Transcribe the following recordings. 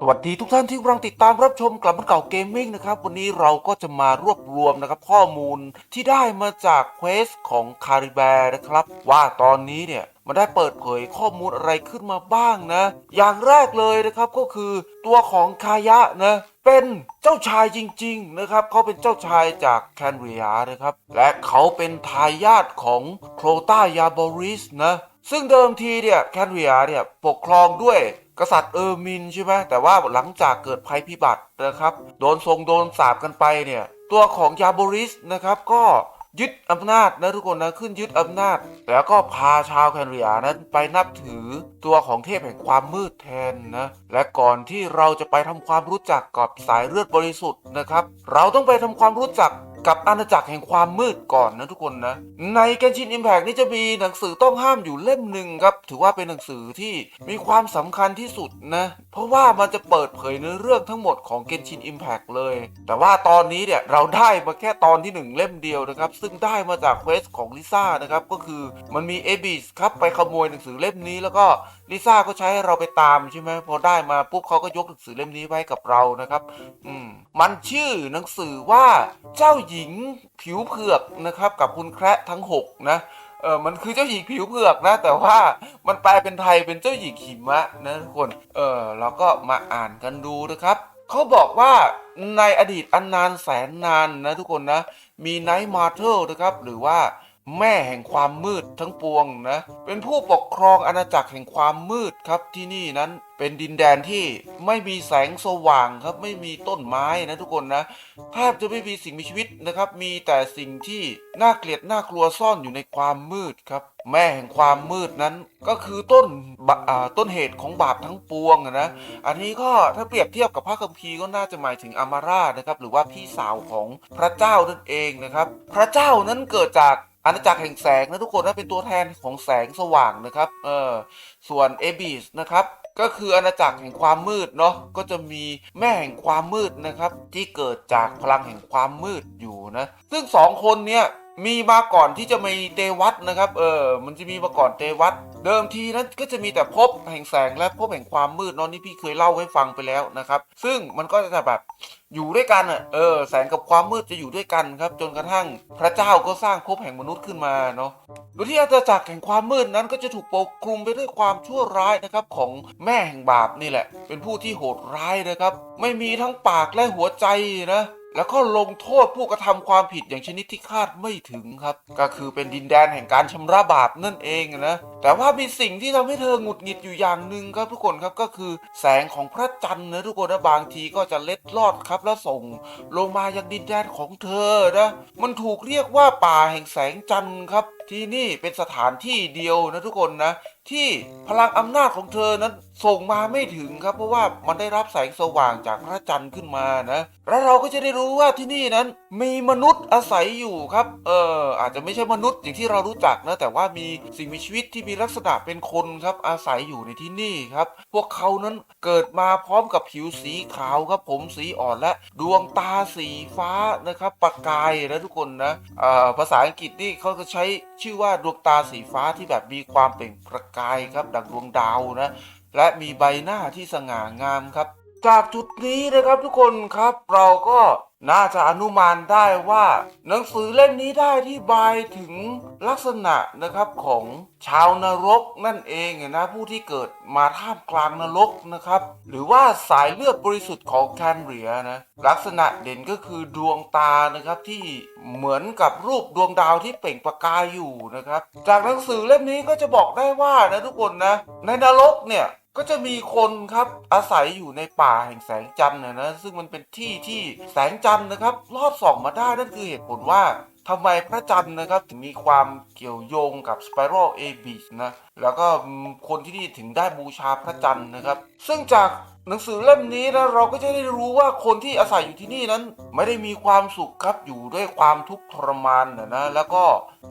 สวัสดีทุกท่านที่กำลังติดตามรับชมกลับมาเก่าเกมมิ่งนะครับ วันนี้เราก็จะมารวบรวมนะครับข้อมูลที่ได้มาจากเควสของคาริแบร์นะครับ ว่าตอนนี้เนี่ยมันได้เปิดเผยข้อมูลอะไรขึ้นมาบ้างนะ อย่างแรกเลยนะครับก็คือตัวของคายะนะเป็นเจ้าชายจริงๆนะครับเขาเป็นเจ้าชายจากแคนเรียนะครับ และเขาเป็นทายาทของโคลตายาบอริสนะซึ่งเดิมทีเนี่ยแคนเรียเนี่ยปกครองด้วย กษัตริย์เออร์มินใช่ไหมแต่ว่าหลังจากเกิดภัยพิบัตินะครับ โดนทรงโดนสาบกันไปเนี่ย ตัวของยาบริสนะครับก็ยึดอำนาจนะทุกคนนะขึ้นยึดอำนาจ แล้วก็พาชาวแคนเรียนั้นไปนับถือตัวของเทพแห่งความมืดแทนนะและก่อนที่เราจะไปทำความรู้จักกับสายเลือดบริสุทธิ์นะครับ เราต้องไปทำความรู้จัก กับอาณาจักรแห่งความมืดก่อนนะทุกคนนะ ใน Genshin Impact นี่จะมีหนังสือต้องห้ามอยู่เล่มหนึ่งครับ ถือว่าเป็นหนังสือที่มีความสำคัญที่สุดนะ เพราะว่ามันจะเปิดเผยเนื้อเรื่องทั้งหมดของ Genshin Impact เลย แต่ว่าตอนนี้เนี่ยเราได้มาแค่ตอนที่หนึ่งเล่มเดียวนะครับ ซึ่งได้มาจากเควสของลิซ่านะครับ ก็คือมันมีเอบิสครับไปขโมยหนังสือเล่มนี้แล้วก็ลิซ่าก็ใช้ให้เราไปตามใช่ไหมพอได้มาปุ๊บเขาก็ยกหนังสือเล่มนี้ไว้กับเรานะครับ อืมมันชื่อหนังสือว่าเจ้าหญิงผิวเผือกนะครับ กับคุณแคระทั้ง 6 นะเออมันคือเจ้าหญิงผิวเผือกนะ แต่ว่ามันแปลเป็นไทยเป็นเจ้าหญิงหิมะนะทุกคนเออเราก็มาอ่านกันดูนะครับเขาบอกว่าในอดีตอันนานแสนนานนะทุกคนนะ มีไนท์มาเทลนะครับ หรือว่า แม่แห่งความมืดทั้งปวงนะ เป็นผู้ปกครองอาณาจักรแห่งความมืดครับที่นี่นั้นเป็นดินแดนที่ไม่มีแสงสว่างครับ ไม่มีต้นไม้นะทุกคนนะแทบจะไม่มีสิ่งมีชีวิตนะครับ มีแต่สิ่งที่น่าเกลียดน่ากลัวซ่อนอยู่ในความมืดครับ แม่แห่งความมืดนั้นก็คือต้นต้นเหตุของบาปทั้งปวงนะอันนี้ก็ถ้าเปรียบเทียบกับพระคัมภีร์ก็น่าจะหมายถึงอามารานะครับ หรือว่าพี่สาวของพระเจ้านั่นเองนะครับ พระเจ้านั้นเกิดจาก อาณาจักรแห่งแสงนะทุกคนนะเป็นตัวแทนของแสงสว่างนะครับเออส่วนเอบิสนะครับก็คืออาณาจักรแห่งความมืดเนาะก็จะมีแม่แห่งความมืดนะครับ ที่เกิดจากพลังแห่งความมืดอยู่นะ ซึ่งสองคนเนี้ย มีมาก่อนที่จะมีเตวัตนะครับ เออ มันจะมีมาก่อนเตวัตเดิมทีนั้นก็จะมีแต่ภพแห่งแสงและภพแห่งความมืดนาะนี่พี่เคยเล่าให้ฟังไปแล้วนะครับ ซึ่งมันก็จะแบบอยู่ด้วยกันเออ แสงกับความมืดจะอยู่ด้วยกันครับ จนกระทั่งพระเจ้าก็สร้างภพแห่งมนุษย์ขึ้นมาเนาะโดยที่อาณาจักรแห่งความมืดนั้นก็จะถูกปกคลุมไปด้วยความชั่วร้ายนะครับของแม่แห่งบาปนี่แหละ เป็นผู้ที่โหดร้ายนะครับ ไม่มีทั้งปากและหัวใจนะ แล้วก็ลงโทษผู้กระทำความผิดอย่างชนิดที่คาดไม่ถึงครับ ก็คือเป็นดินแดนแห่งการชำระบาปนั่นเองนะแต่ว่ามีสิ่งที่ทำให้เธอหงุดหงิดอยู่อย่างหนึ่งครับทุกคนครับก็คือแสงของพระจันทร์นะทุกคนนะบางทีก็จะเล็ดลอดครับแล้วส่ง ลงมายังดินแดนของเธอนะมันถูกเรียกว่าป่าแห่งแสงจันทร์ครับ ที่นี่เป็นสถานที่เดียวนะทุกคนนะ ที่พลังอำนาจของเธอนั้นส่งมาไม่ถึงครับ เพราะว่ามันได้รับแสงสว่างจากพระจันทร์ขึ้นมานะ และเราก็จะได้รู้ว่าที่นี่นั้นมีมนุษย์อาศัยอยู่ครับ เอออาจจะไม่ใช่มนุษย์อย่างที่เรารู้จักนะแต่ว่ามีสิ่งมีชีวิตที่มีลักษณะเป็นคนครับอาศัยอยู่ในที่นี่ครับ พวกเขานั้นเกิดมาพร้อมกับผิวสีขาวครับ ผมสีอ่อนและดวงตาสีฟ้านะครับประกายนะทุกคนนะภาษาอังกฤษนี่เขาจะใช้ชื่อว่าดวงตาสีฟ้าที่แบบมีความเปล่งประกายครับดังดวงดาวนะและมีใบหน้าที่สง่างามครับ จากจุดนี้นะครับทุกคนครับเราก็น่าจะอนุมานได้ว่า หนังสือเล่มนี้ได้ที่บายถึงลักษณะนะครับของชาวนรกนั่นเองนะผู้ที่เกิดมาท่ามกลางนรกนะครับ หรือว่าสายเลือดบริสุทธิ์ของแคนเรียนะลักษณะเด่นก็คือดวงตานะครับที่เหมือนกับรูปดวงดาวที่เปล่งประกายอยู่นะครับ จากหนังสือเล่มนี้ก็จะบอกได้ว่านะทุกคนนะในนรกเนี่ย ก็จะมีคนครับอาศัยอยู่ในป่าแห่งแสงจันทร์นะนะซึ่งมันเป็นที่ที่แสงจันทร์นะครับลอดส่องมาได้นั่นคือเหตุผลว่าทำไมพระจันทร์นะครับถึงมีความเกี่ยวโยงกับ Spiral a b i s นะแล้วก็คนที่นี่ถึงได้บูชาพระจันทร์นะครับ ซึ่งจาก หนังสือเล่มนี้นะเราก็จะได้รู้ว่าคนที่อาศัยอยู่ที่นี่นั้น ไม่ได้มีความสุขครับอยู่ด้วยความทุกข์ทรมานนะนะแล้วก็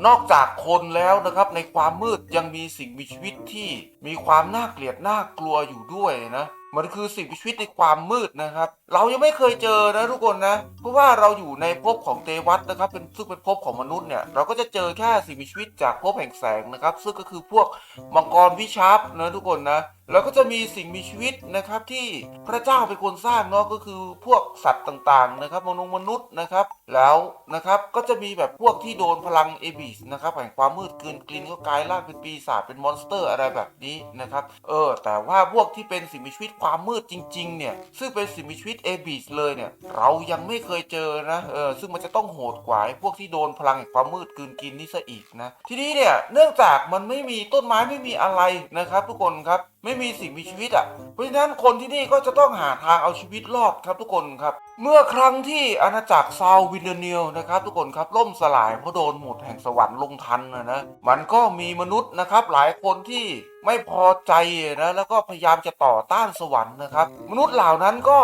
นอกจากคนแล้วนะครับ ในความมืดยังมีสิ่งมีชีวิตที่มีความน่าเกลียดน่ากลัวอยู่ด้วยนะมันคือสิ่งมีชีวิตในความมืดนะครับ เรายังไม่เคยเจอนะทุกคนนะ เพราะว่าเราอยู่ในภพของเทวัตนะครับ เป็นซึ่งเป็นภพของมนุษย์เนี่ย เราก็จะเจอแค่สิ่งมีชีวิตจากภพแห่งแสงนะครับ ซึ่งก็คือพวกมังกรวิชาร์ปนะทุกคนนะ แล้วก็จะมีสิ่งมีชีวิตนะครับที่พระเจ้าเป็นคนสร้างเนาะก็คือพวกสัตว์ต่างๆนะครับมนุษย์มนุษย์นะครับ แล้วนะครับก็จะมีแบบพวกที่โดนพลังเอบิสนะครับแห่งความมืดกลืนกลินก็กลายร่างเป็นปีศาจเป็นมอนสเตอร์อะไรแบบนี้นะครับเออแต่ว่าพวกที่เป็นสิ่งมีชีวิตความมืดจริงๆเนี่ยซึ่งเป็นสิ่งมีชีวิตเอบิสเลยเนี่ยเรายังไม่เคยเจอนะเออซึ่งมันจะต้องโหดกว่าพวกที่โดนพลังแห่งความมืดกลืนกินนี่ซะอีกนะทีนี้เนี่ยเนื่องจากมันไม่มีต้นไม้ไม่มีอะไรนะครับ ทุกคนครับ ไม่มีสิ่งมีชีวิตอะ เพราะฉะนั้นคนที่นี่ก็จะต้องหาทางเอาชีวิตรอดครับทุกคนครับ เมื่อครั้งที่อาณาจักรซาววินเดเนียลนะครับ ทุกคนครับล่มสลายเพราะโดนหมุดแห่งสวรรค์ลงทันนะนะมันก็มีมนุษย์นะครับหลายคนที่ไม่พอใจนะแล้วก็พยายามจะต่อต้านสวรรค์นะครับ มนุษย์เหล่านั้นก็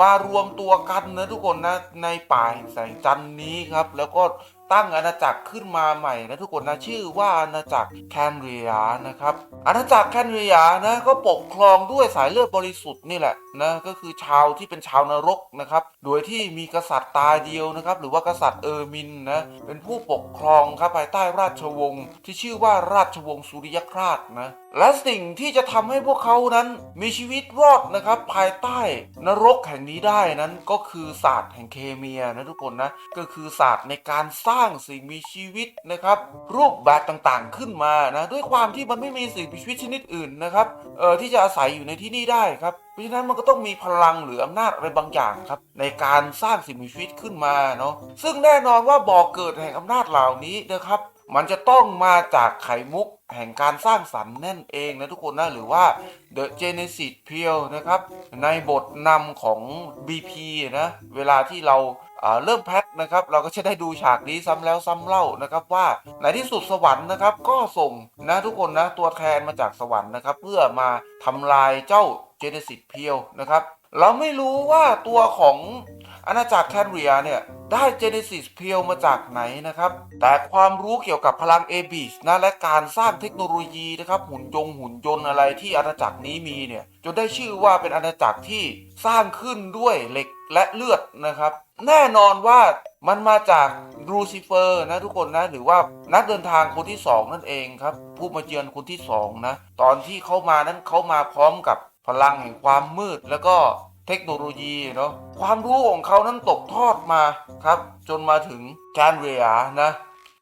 มารวมตัวกันนะทุกคนนะในป่าแห่งแสงจันทร์นี้ครับ แล้วก็ ตั้งอาณาจักรขึ้นมาใหม่นะทุกคนนะชื่อว่าอาณาจักรแคนเรียนะครับอาณาจักรแคนเรียนะก็ปกครองด้วยสายเลือดบริสุทธิ์นี่แหละนะก็คือชาวที่เป็นชาวนรกนะครับโดยที่มีกษัตริย์ตาเดียวนะครับหรือว่ากษัตริย์เออร์มินนะเป็นผู้ปกครองครับภายใต้ราชวงศ์ที่ชื่อว่าราชวงศ์สุริยคราชนะ และสิ่งที่จะทำให้พวกเขานั้นมีชีวิตรอดนะครับ ภายใต้นรกแห่งนี้ได้นั้นก็คือศาสตร์แห่งเคมีนะทุกคนนะก็คือศาสตร์ในการสร้างสิ่งมีชีวิตนะครับ รูปแบบต่างๆขึ้นมานะด้วยความที่มันไม่มีสิ่งมีชีวิตชนิดอื่นนะครับเอ่อที่จะอาศัยอยู่ในที่นี่ได้ครับเพราะฉะนั้นมันก็ต้องมีพลังหรืออำนาจอะไรบางอย่างครับ ในการสร้างสิ่งมีชีวิตขึ้นมาเนาะซึ่งแน่นอนว่าบ่อกเกิดแห่งอำนาจเหล่านี้นะครับ มันจะต้องมาจากไข่มุกแห่งการสร้างสรรค์นั่นเองนะทุกคนนะหรือว่า The Genesis p e e l นะครับ ในบทนำของ BP นะเวลาที่เราเริ่มแพ็คนะครับเราก็จะได้ดูฉากนี้ซ้ำแล้วซ้ำเล่านะครับว่าในที่สุดสวรรค์นะครับก็ส่งนะทุกคนนะตัวแทนมาจากสวรรค์นะครับเพื่อมาทำลายเจ้า Genesis p e e l นะครับเราไม่รู้ว่าตัวของ อาณาจักรแคนเรียเนี่ยได้ Genesis p e e l มาจากไหนนะครับ แต่ความรู้เกี่ยวกับพลัง a b i s นะและการสร้างเทคโนโลยีนะครับหุ่นยงหุ่นยนต์อะไรที่อาณาจักรนี้มีเนี่ยจนได้ชื่อว่าเป็นอาณาจักรที่สร้างขึ้นด้วยเหล็กและเลือดนะครับ แน่นอนว่ามันมาจากลูซิเฟอร์นะทุกคนนะหรือว่านักเดินทางคนที่สองนั่นเองครับผู้มาเยือนคนที่สองนะตอนที่เขามานั้นเขามาพร้อมกับพลังแห่งความมืดแล้วก็ เทคโนโลยีเนาะความรู้ของเขานั้นตกทอดมาครับ จนมาถึงแกนเรียนะ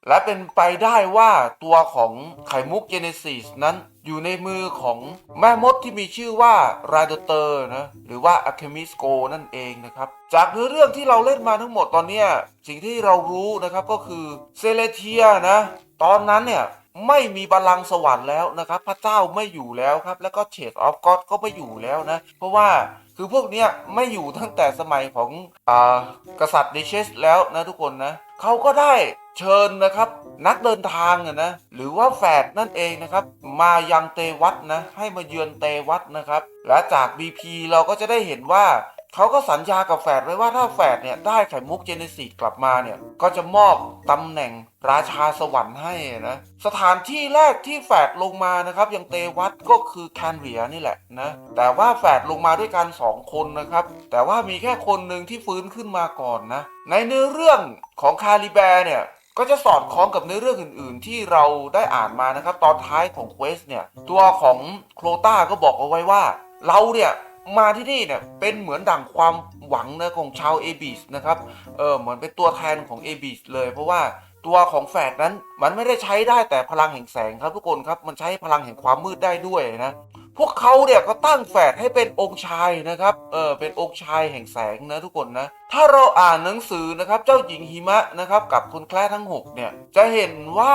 และเป็นไปได้ว่าตัวของไข่มุกเจเนซิสนั้นอยู่ในมือของแม่มดที่มีชื่อว่าราดเตอร์นะหรือว่าอะเคมิสโกนั่นเองนะครับ จากเนื้อเรื่องที่เราเล่นมาทั้งหมดตอนนี้สิ่งที่เรารู้นะครับก็คือเซเลเทียนะ ตอนนั้นเนี่ยไม่มีบัลลังสวรรค์แล้วนะครับ พระเจ้าไม่อยู่แล้วครับ แล้วก็เชดออฟก็อดก็ไม่อยู่แล้วนะ เพราะว่า คือพวกเนี้ยไม่อยู่ตั้งแต่สมัยของอ่ากษัตริย์ดิเชสแล้วนะทุกคนนะเขาก็ได้เชิญนะครับ นักเดินทางอะนะหรือว่าแฝดนั่นเองนะครับ มายังเตวัตนะให้มาเยือนเตวัตนะครับ และจาก BP เราก็จะได้เห็นว่า เขาก็สัญญากับแฝดไว้ว่าถ้าแฝดเนี่ยได้ไข่มุกเจเนซิสกลับมาเนี่ย ก็จะมอบตำแหน่งราชาสวรรค์ให้นะสถานที่แรกที่แฝดลงมานะครับยังเตวัตก็คือแคนเรียนี่แหละนะแต่ว่าแฝดลงมาด้วยกันสองคนนะครับ แต่ว่ามีแค่คนหนึ่งที่ฟื้นขึ้นมาก่อนนะในเนื้อเรื่องของคาลิแบร์เนี่ยก็จะสอดคล้องกับเนื้อเรื่องอื่น ๆ ที่เราได้อ่านมานะครับ ตอนท้ายของเควสเนี่ย ตัวของโคลต้าก็บอกเอาไว้ว่า เราเนี่ย มาที่นี่เนี่ยเป็นเหมือนดั่งความหวังนะของชาวเอบิสนะครับ เออเหมือนเป็นตัวแทนของเอบิสเลย เพราะว่าตัวของแฝดนั้นมันไม่ได้ใช้ได้แต่พลังแห่งแสงครับทุกคนครับมันใช้พลังแห่งความมืดได้ด้วยนะพวกเขาเนี่ยก็ตั้งแฝดให้เป็นองค์ชายนะครับ เออเป็นองค์ชายแห่งแสงนะทุกคนนะ ถ้าเราอ่านหนังสือนะครับ เจ้าหญิงหิมะนะครับ กับคุณแคลทั้ง 6 เนี่ย จะเห็นว่า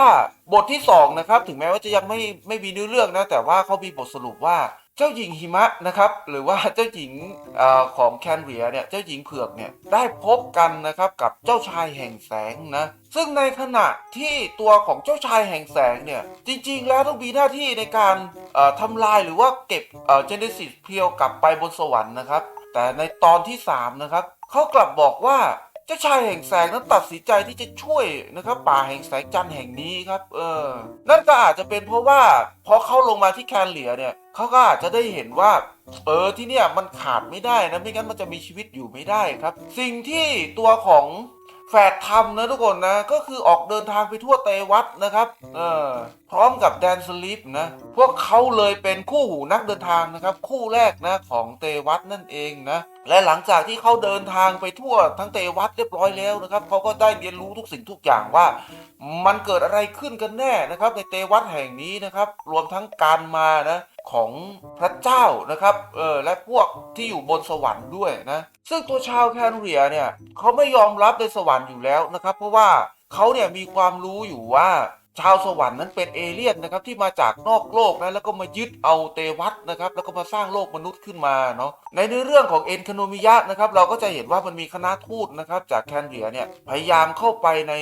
บทที่2นะครับ ถึงแม้ว่าจะยังไม่ไม่มีเนื้อเรื่องนะ แต่ว่าเขามีบทสรุปว่า เจ้าหญิงหิมะนะครับ หรือว่าเจ้าหญิงอของแคนเรียเนี่ยเจ้าหญิงเผือกเนี่ยได้พบกันนะครับกับเจ้าชายแห่งแสงนะซึ่งในขณะที่ตัวของเจ้าชายแห่งแสงเนี่ยจริงๆ แล้วต้องมีหน้าที่ในการเอ่อทำลายหรือว่าเก็บเอ่อเจเนซิสเพียวกลับไปบนสวรรค์นะครับ แต่ในตอนที่3นะครับเขากลับบอกว่า เจ้าชายแห่งแสงนั้นตัดสินใจที่จะช่วยนะครับป่าแห่งแสงจันทร์แห่งนี้ครับ เออ นั่นก็อาจจะเป็นเพราะว่าพอเขาลงมาที่แคนเหลียเนี่ยเขาก็อาจจะได้เห็นว่า เออที่เนี่ยมันขาดไม่ได้นะไม่งั้นมันจะมีชีวิตอยู่ไม่ได้ครับ สิ่งที่ตัวของแฝดทำนะทุกคนนะ ก็คือออกเดินทางไปทั่วเตวัตนะครับเออพร้อมกับแดนสลิปนะ พวกเขาเลยเป็นคู่หูนักเดินทางนะครับ คู่แรกนะของเตวัตนั่นเองนะ และหลังจากที่เขาเดินทางไปทั่วทั้งเตวัตเรียบร้อยแล้วนะครับเขาก็ได้เรียนรู้ทุกสิ่งทุกอย่างว่า มันเกิดอะไรขึ้นกันแน่นะครับ ในเตวัตแห่งนี้นะครับ รวมทั้งการมานะของพระเจ้านะครับเออและพวกที่อยู่บนสวรรค์ด้วยนะซึ่งตัวชาวแคนเรียเนี่ยเขาไม่ยอมรับในสวรรค์อยู่แล้วนะครับ เพราะว่าเขาเนี่ยมีความรู้อยู่ว่า ชาวสวรรค์นั้นเป็นเอเลี่ยนนะครับที่มาจากนอกโลกนะแล้วก็มายึดเอาเตวัตนะครับแล้วก็มาสร้างโลกมนุษย์ขึ้นมาเนาะในเนื้อเรื่องของเอ็นคโนมิยะนะครับเราก็จะเห็นว่ามันมีคณะทูตนะครับจากแคนเรียเนี่ยพยายามเข้าไปใน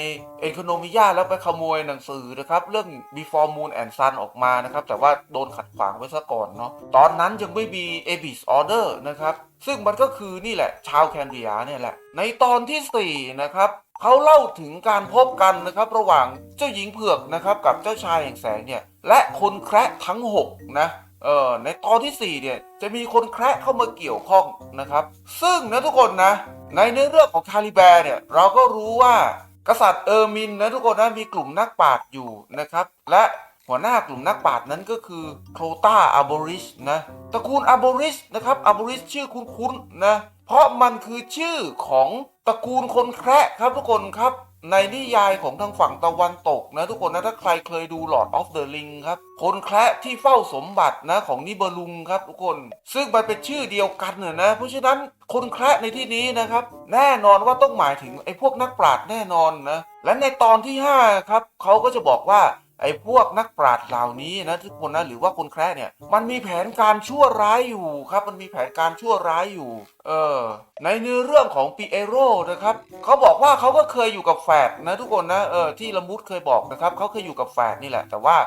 เอ็นคโนมิยะแล้วไปขโมยหนังสือนะครับเรื่อง Before Moon and Sun ออกมานะครับแต่ว่าโดนขัดขวางไว้ซะก่อนเนาะตอนนั้นยังไม่มี a b i s Order นะครับซึ่งมันก็คือนี่แหละชาวแคนเรียเนี่ยแหละในตอนที่4นะครับ เขาเล่าถึงการพบกันนะครับ ระหว่างเจ้าหญิงเผือกนะครับกับเจ้าชายแห่งแสงเนี่ยและคนแคระทั้ง6นะเออในตอนที่ 4 เนี่ยจะมีคนแคระเข้ามาเกี่ยวข้องนะครับ ซึ่งนะทุกคนนะ ในเนื้อเรื่องของคาลิแบร์เนี่ยเราก็รู้ว่ากษัตริย์เออร์มินนะทุกคนนะมีกลุ่มนักปราชญ์อยู่นะครับ และหัวหน้ากลุ่มนักปราชญ์นั้นก็คือโคลตาอาโบริชนะตระกูลอาโบริชนะครับอาโบริชชื่อคุ้นๆนะเพราะมันคือชื่อของ ตระกูลคนแคระครับทุกคนครับ ในนิยายของทางฝั่งตะวันตกนะทุกคนนะถ้าใครเคยดู Lord of the Ring ครับ คนแคระที่เฝ้าสมบัตินะของนิเบลุงครับทุกคน ซึ่งมันเป็นชื่อเดียวกันเนี่ยนะ เพราะฉะนั้นคนแคระในที่นี้นะครับ แน่นอนว่าต้องหมายถึงไอ้พวกนักปราชญ์แน่นอนนะ และในตอนที่ 5 ครับเขาก็จะบอกว่า ไอ้พวกนักปราชญ์เหล่านี้นะทุกคนนะหรือว่าคนแคระเนี่ย มันมีแผนการชั่วร้ายอยู่ครับ มันมีแผนการชั่วร้ายอยู่ เออ ในเนื้อเรื่องของปีเอโรนะครับเขาบอกว่าเขาก็เคยอยู่กับแฝดนะทุกคนนะเออที่ละมุดเคยบอกนะครับเขาเคยอยู่กับแฝดนี่แหละ แต่ว่า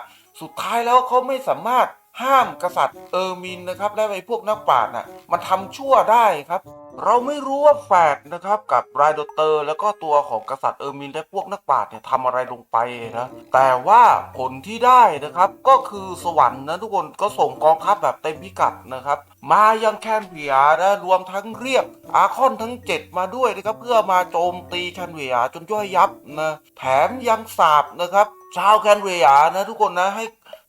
สุดท้ายแล้วเขาไม่สามารถห้ามกษัตริย์เออร์มินนะครับ และไอ้พวกนักปราชญ์น่ะมันทำชั่วได้ครับ เราไม่รู้ว่าแฝดนะครับกับไรโดเตอร์ แล้วก็ตัวของกษัตริย์เออร์มินและพวกนักปราชญ์เนี่ยทำอะไรลงไปนะแต่ว่าผลที่ได้นะครับก็คือสวรรค์นะทุกคนก็ส่งกองทัพแบบเต็มพิกัดนะครับมายังแคนเวียนะรวมทั้งเรียกอาคอนทั้ง 7 มาด้วยนะครับเพื่อมาโจมตีแคนเวียจนย่อยยับนะแถมยังสาบนะครับชาวแคนเวียนะทุกคนนะให้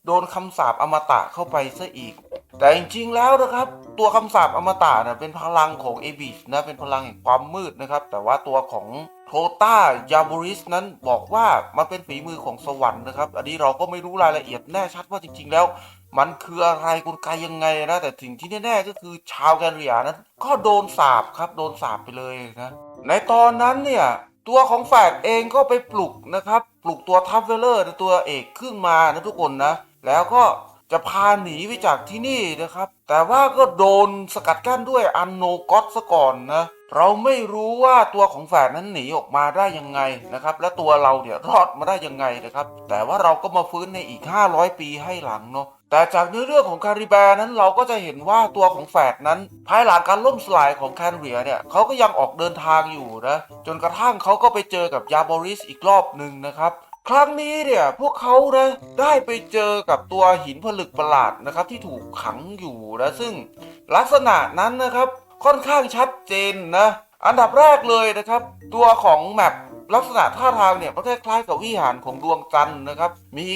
โดนคำสาปอมตะเข้าไปซะอีก แต่จริงๆแล้วนะครับ ตัวคำสาปอมตะนะเป็นพลังของเอบิสนะเป็นพลังแห่งความมืดนะครับ แต่ว่าตัวของโทต้ายาบูริสนั้นบอกว่ามันเป็นฝีมือของสวรรค์นะครับ อันนี้เราก็ไม่รู้รายละเอียดแน่ชัดว่าจริง ๆ แล้ว มันคืออะไรกลไกยังไงนะ แต่สิ่งที่แน่ๆก็คือชาวแกนเรียนั้น ก็โดนสาปครับโดนสาปไปเลยนะในตอนนั้นเนี่ยตัวของแฝดเองก็ไปปลุกนะครับ ปลุกตัวทัฟเวลเลอร์ตัวเอกขึ้นมานะทุกคนนะ แล้วก็ จะพาหนีไปจากที่นี่นะครับ แต่ว่าก็โดนสกัดกั้นด้วยอันโนก็อตซะก่อนนะ เราไม่รู้ว่าตัวของแฝดนั้นหนีออกมาได้ยังไงนะครับ และตัวเราเนี่ยรอดมาได้ยังไงนะครับ แต่ว่าเราก็มาฟื้นในอีก 500 ปีให้หลังเนาะแต่จากเนื้อเรื่องของคาริแบร์นั้นเราก็จะเห็นว่าตัวของแฝดนั้น ภายหลังการล่มสลายของแคนเรียเนี่ยเขาก็ยังออกเดินทางอยู่นะ จนกระทั่งเขาก็ไปเจอกับยาบอริสอีกรอบหนึ่งนะครับ ครั้งนี้เนี่ยพวกเขานะได้ไปเจอกับตัวหินผลึกประหลาดนะครับ ที่ถูกขังอยู่นะซึ่งลักษณะนั้นนะครับค่อนข้างชัดเจนนะอันดับแรกเลยนะครับ ตัวของแมปลักษณะท่าทางเนี่ยมันคล้ายๆกับวิหารของดวงจันทร์นะครับ มี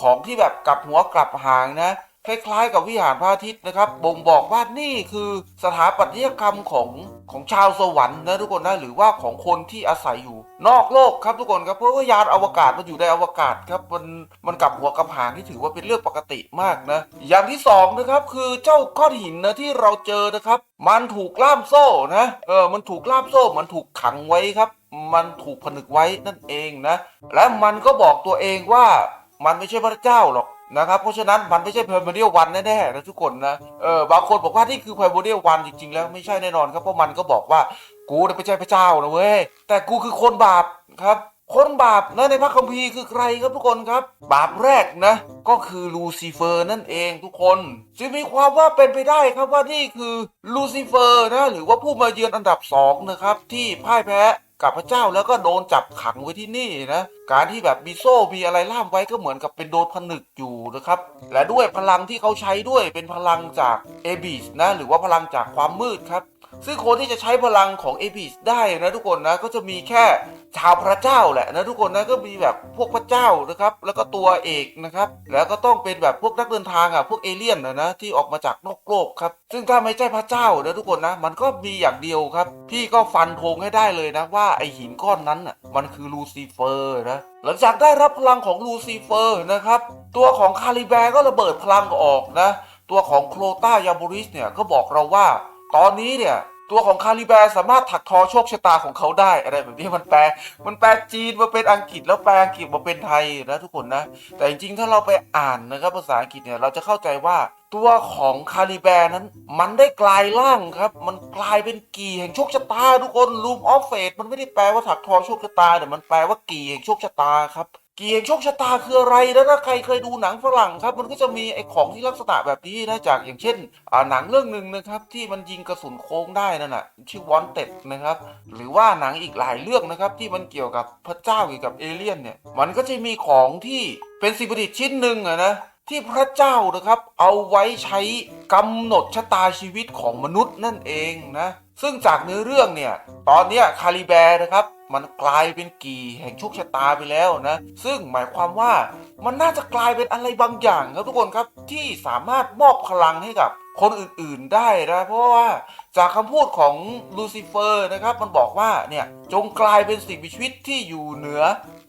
ของที่แบบกลับหัวกลับหางนะ คล้ายๆ กับวิหารพระอาทิตย์นะครับ บ่งบอกว่านี่คือสถาปัตยกรรมของของชาวสวรรค์นะทุกคนนะหรือว่าของคนที่อาศัยอยู่ นอกโลกครับทุกคนครับเพราะว่ายานอวกาศมันอยู่ในอวกาศครับมันมันกลับหัวกับหางที่ถือว่าเป็นเรื่องปกติมากนะ อย่างที่สองนะครับคือเจ้าก้อนหินนะที่เราเจอนะครับ มันถูกล่ามโซ่นะเออมันถูกล่ามโซ่มันถูกขังไว้ครับ มันถูกผนึกไว้นั่นเองนะ และมันก็บอกตัวเองว่ามันไม่ใช่พระเจ้าหรอก นะครับเพราะฉะนั้นมันไม่ใช่พ r ม m เ r ียวันแน่ๆนะทุกคนนะเออบางคนบอกว่านี่คือพ r ม m เ r ียวันจริง ๆ แล้วไม่ใช่แน่นอนครับเพราะมันก็บอกว่ากูไม่ใช่พระเจ้านะเว้ยแต่กูคือคนบาปครับ คนบาปนะในพระคัมภีร์คือใครครับทุกคนครับ บาปแรกนะ ก็คือลูซิเฟอร์นั่นเองทุกคน จึงมีความว่าเป็นไปได้ครับว่านี่คือลูซิเฟอร์นะหรือว่าผู้มาเยือนอันดับสองนะครับที่พ่ายแพ้กับพระเจ้าแล้วก็โดนจับขังไว้ที่นี่นะ การที่แบบมีโซ่มีอะไรล่ามไว้ก็เหมือนกับเป็นโดนผนึกอยู่นะครับ และด้วยพลังที่เขาใช้ด้วยเป็นพลังจากเอบิสนะหรือว่าพลังจากความมืดครับ ซึ่งคนที่จะใช้พลังของเอบิสได้นะทุกคนนะก็จะมีแค่ชาวพระเจ้าแหละนะทุกคนนะก็มีแบบพวกพระเจ้านะครับ แล้วก็ตัวเอกนะครับ แล้วก็ต้องเป็นแบบพวกนักเดินทางอะพวกเอเลี่ยนนะนะที่ออกมาจากนอกโลกครับ ซึ่งถ้าไม่ใช่พระเจ้านะทุกคนนะ มันก็มีอย่างเดียวครับ พี่ก็ฟันธงให้ได้เลยนะว่าไอหินก้อนนั้นอะมันคือลูซิเฟอร์นะหลังจากได้รับพลังของลูซิเฟอร์นะครับ ตัวของคาลิแบร์ก็ระเบิดพลังออกนะ ตัวของโคลตายาบริสเนี่ยก็บอกเราว่า ตอนนี้เนี่ย ตัวของคาลิแบร์สามารถถักทอโชคชะตาของเขาได้อะไรแบบนี้มันแปล มันแปลจีนมาเป็นอังกฤษแล้วแปลอังกฤษมาเป็นไทยนะทุกคนนะ แต่จริงๆ ถ้าเราไปอ่านนะครับภาษาอังกฤษเนี่ยเราจะเข้าใจว่าตัวของคาลิแบร์นั้น มันได้กลายร่างครับ มันกลายเป็นกี่แห่งโชคชะตาทุกคนลูมออฟเฟตมันไม่ได้แปลว่าถักทอโชคชะตาแต่มันแปลว่ากี่แห่งโชคชะตาครับ เกี่แห่งโชคชะตาคืออะไรแล้วถ้าใครเคยดูหนังฝรั่งครับ มันก็จะมีไอ้ของที่ลักษณะแบบนี้นะจากอย่างเช่นหนังเรื่องหนึ่งนะครับที่มันยิงกระสุนโค้งได้นั่นน่ะชื่อวอนเต็ดนะครับหรือว่าหนังอีกหลายเรื่องนะครับที่มันเกี่ยวกับพระเจ้าเกี่ยวกับเอเลี่ยนเนี่ยมันก็จะมีของที่เป็นสิ่งประดิษฐ์ชิ้นหนึ่งอะนะที่พระเจ้านะครับเอาไว้ใช้กำหนดชะตาชีวิตของมนุษย์นั่นเองนะ ซึ่งจากเนื้อเรื่องเนี่ย ตอนนี้คาลิแบร์นะครับ มันกลายเป็นกี่แห่งโชคชะตาไปแล้วนะ ซึ่งหมายความว่ามันน่าจะกลายเป็นอะไรบางอย่างครับทุกคนครับที่สามารถมอบพลังให้กับคนอื่นๆได้นะ เพราะว่าจากคำพูดของลูซิเฟอร์นะครับมันบอกว่าเนี่ยจงกลายเป็นสิ่งมีชีวิตที่อยู่เหนือ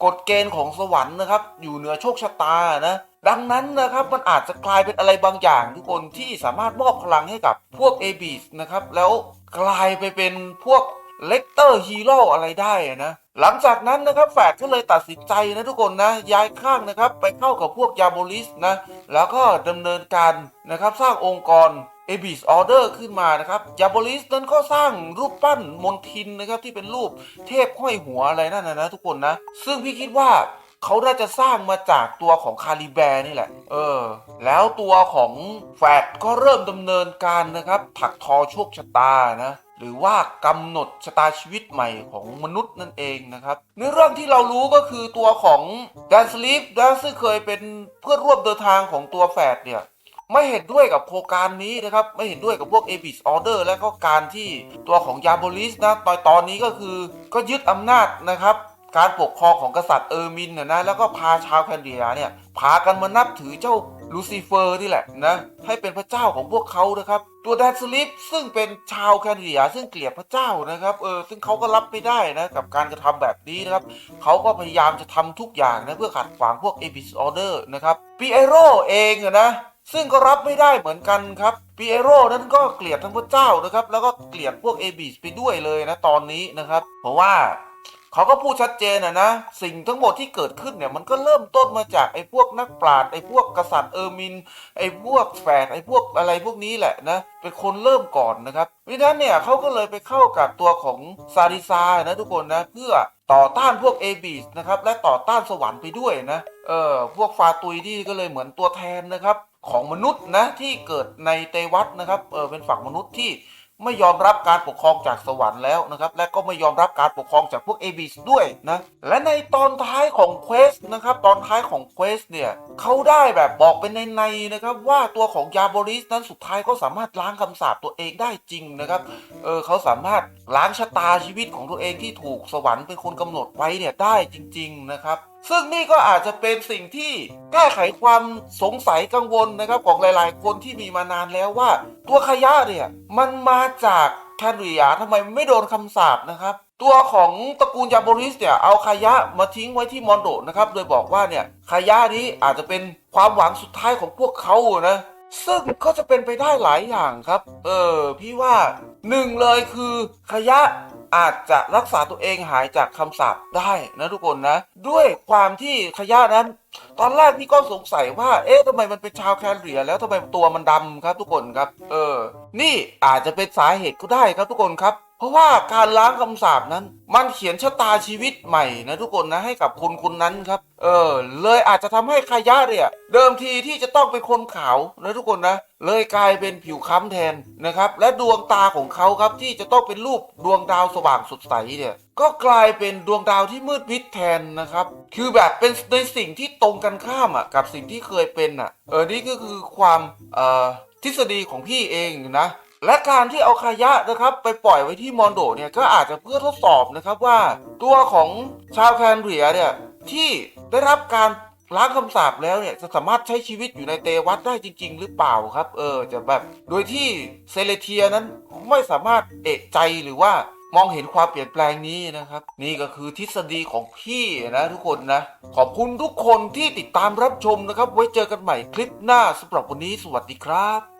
กฎเกณฑ์ของสวรรค์นะครับ อยู่เหนือโชคชะตานะดังนั้นนะครับมันอาจจะกลายเป็นอะไรบางอย่างทุกคนที่สามารถมอบพลังให้กับพวกเอบิสนะครับแล้ว กลายไปเป็นพวกเลกเตอร์ฮีโร่อะไรได้นะ หลังจากนั้นนะครับแฟดก็เลยตัดสินใจนะทุกคนนะ ย้ายข้างนะครับ ไปเข้ากับพวกยาโบลิสนะ แล้วก็ดำเนินการนะครับสร้างองค์กรเอบิสออเดอร์ขึ้นมานะครับยาโบลิสนั้นก็สร้างรูปปั้นมนทินนะครับที่เป็นรูปเทพห้อยหัวอะไรนั่นนะนะทุกคนนะ ซึ่งพี่คิดว่า เขาน่าจะสร้างมาจากตัวของคาลิแบร์นี่แหละ เออ แล้วตัวของแฟดก็เริ่มดำเนินการนะครับ ถักทอโชคชะตานะหรือว่ากำหนดชะตาชีวิตใหม่ของมนุษย์นั่นเองนะครับในเรื่องที่เรารู้ก็คือตัวของแดนสลีฟนะซึ่งเคยเป็นเพื่อนร่วมเดินทางของตัวแฟดเนี่ยไม่เห็นด้วยกับโครงการนี้นะครับ ไม่เห็นด้วยกับพวก a b i s Order และก็การที่ตัวของยาโบลิสนะตอนตอนนี้ก็คือก็ยึดอำนาจนะครับ การปกครองของกษัตริย์เออร์มินนะนะแล้วก็พาชาวแคนเดียเนี่ยพากันมานับถือเจ้าลูซิเฟอร์นี่แหละนะให้เป็นพระเจ้าของพวกเขานะครับ ตัวแดนสลิปซึ่งเป็นชาวแคนเดียซึ่งเกลียดพระเจ้านะครับเออซึ่งเขาก็รับไม่ได้นะกับการกระทำแบบนี้นะครับเขาก็พยายามจะทำทุกอย่างนะเพื่อขัดขวางพวกเอ i ิสออเดอร์นะครับปีเอโรเองนะซึ่งก็รับไม่ได้เหมือนกันครับปีเอโรนั้นก็เกลียดทั้งพระเจ้านะครับ แล้วก็เกลียดพวกเอบิสไปด้วยเลยนะตอนนี้นะครับ เพราะว่า เขาก็พูดชัดเจนอะนะสิ่งทั้งหมดที่เกิดขึ้นเนี่ยมันก็เริ่มต้นมาจากไอ้พวกนักปราชญ์ไอ้พวกกษัตริย์เออร์มิน ไอ้พวกแฝดไอ้พวกอะไรพวกนี้แหละนะเป็นคนเริ่มก่อนนะครับเพราะฉะนั้นเนี่ยเขาก็เลยไปเข้ากับตัวของซาดิซานะทุกคนนะเพื่อต่อต้านพวกเอบิสนะครับและต่อต้านสวรรค์ไปด้วยนะเออพวกฟาตุยนี่ก็เลยเหมือนตัวแทนนะครับของมนุษย์นะที่เกิดในเตวัตนะครับเออเป็นฝั่งมนุษย์ที่ ไม่ยอมรับการปกครองจากสวรรค์แล้วนะครับ และก็ไม่ยอมรับการปกครองจากพวกเอบิสด้วยนะ และในตอนท้ายของเควสนะครับ ตอนท้ายของเควสเนี่ยเขาได้แบบบอกเป็นในๆนะครับว่าตัวของยาบริสนั้นสุดท้ายก็สามารถล้างคำสาปตัวเองได้จริงนะครับ เออเขาสามารถล้างชะตาชีวิตของตัวเองที่ถูกสวรรค์เป็นคนกำหนดไว้เนี่ยได้จริง ๆนะครับ ซึ่งนี่ก็อาจจะเป็นสิ่งที่แก้ไขความสงสัยกังวลนะครับของหลาย ๆ คนที่มีมานานแล้วว่า ตัวขยะเนี่ยมันมาจากแคนเรียทำไมไม่โดนคำสาปนะครับตัวของตระกูลยาโบริสเนี่ยเอาขยะมาทิ้งไว้ที่มอนโดนะครับ โดยบอกว่าเนี่ยขยะนี้อาจจะเป็นความหวังสุดท้ายของพวกเขานะซึ่งก็จะเป็นไปได้หลายอย่างครับ เออพี่ว่าหนึ่งเลยคือขยะอาจจะรักษาตัวเองหายจากคำสาปได้นะทุกคนนะ ด้วยความที่ขยะนั้น ตอนแรกพี่ก็สงสัยว่า เอ๊ะทำไมมันเป็นชาวแคนาเรียแล้วทำไมตัวมันดำครับทุกคนครับ เออ นี่อาจจะเป็นสาเหตุก็ได้ครับทุกคนครับ เพราะว่าการล้างคำสาปนั้น มันเขียนชะตาชีวิตใหม่นะทุกคนนะให้กับคนคนนั้นครับ เออ เลยอาจจะทำให้ขยะเนี่ย เดิมทีที่จะต้องเป็นคนขาวนะทุกคนนะเลยกลายเป็นผิวค้ำแทนนะครับ และดวงตาของเขาครับที่จะต้องเป็นรูปดวงดาวสว่างสดใสเนี่ยก็กลายเป็นดวงดาวที่มืดมิดแทนนะครับ คือแบบเป็นในสิ่งที่ตรงกันข้ามอะกับสิ่งที่เคยเป็นอะเออนี่ก็คือความเอ่อทฤษฎีของพี่เองนะและการที่เอาขยะนะครับไปปล่อยไว้ที่มอนโดเนี่ยก็อาจจะเพื่อทดสอบนะครับว่า ตัวของชาวแคนเรียเนี่ยที่ได้รับการ ล้างคำสาปแล้วเนี่ยจะสามารถใช้ชีวิตอยู่ในเตวัตได้จริง ๆ หรือเปล่าครับ เออจะแบบโดยที่เซเลเทียนั้นไม่สามารถเอกใจหรือว่ามองเห็นความเปลี่ยนแปลงนี้นะครับ นี่ก็คือทฤษฎีของพี่นะทุกคนนะ ขอบคุณทุกคนที่ติดตามรับชมนะครับ ไว้เจอกันใหม่คลิปหน้าสำหรับวันนี้สวัสดีครับ